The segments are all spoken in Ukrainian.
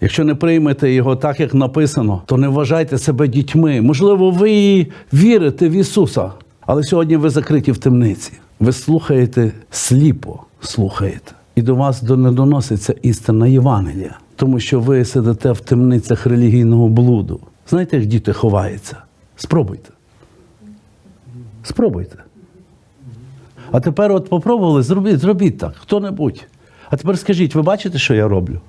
Якщо не приймете його так, як написано, то не вважайте себе дітьми. Можливо, ви вірите в Ісуса, але сьогодні ви закриті в темниці. Ви слухаєте сліпо, слухаєте. І до вас не доноситься істинна Євангелія, тому що ви сидите в темницях релігійного блуду. Знаєте, як діти ховаються? Спробуйте. Спробуйте. А тепер от попробували, зробіть, зробіть так, хто-небудь. А тепер скажіть, ви бачите, що я роблю?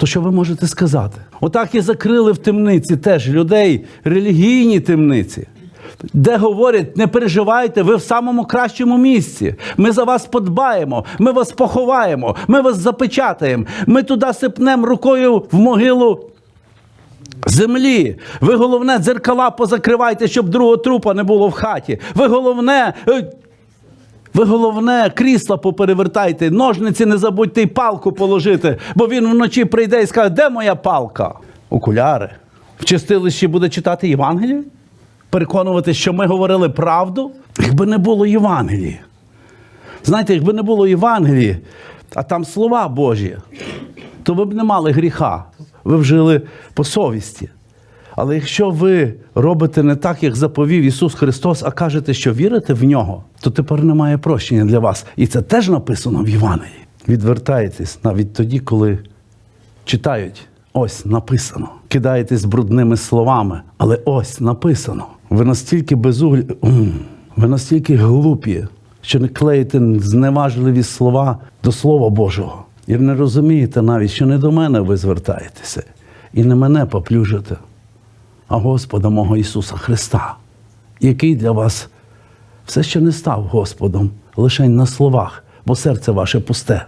То що ви можете сказати? Отак і закрили в темниці теж людей, релігійні темниці, де говорять, не переживайте, ви в самому кращому місці. Ми за вас подбаємо, ми вас поховаємо, ми вас запечатаємо, ми туди сипнемо рукою в могилу землі. Ви головне дзеркала позакривайте, щоб другого трупа не було в хаті. Ви головне. Ви головне крісла поперевертайте, ножниці не забудьте й палку положити, бо він вночі прийде і скаже, де моя палка? Окуляри. В чистилищі буде читати Євангелію? Переконувати, що ми говорили правду, якби не було Євангелії. Знаєте, якби не було Євангелії, а там слова Божі, то ви б не мали гріха. Ви б жили по совісті. Але якщо ви робите не так, як заповів Ісус Христос, а кажете, що вірите в нього, то тепер немає прощення для вас. І це теж написано в Євангелії. Відвертаєтесь навіть тоді, коли читають. Ось написано. Кидаєтесь брудними словами, але ось написано. Ви настільки безуглі, ви настільки глупі, що не клеїте зневажливі слова до Слова Божого. І не розумієте навіть, що не до мене ви звертаєтеся, і не мене поплюжите, а Господа мого Ісуса Христа, який для вас все ще не став Господом, лише на словах, бо серце ваше пусте.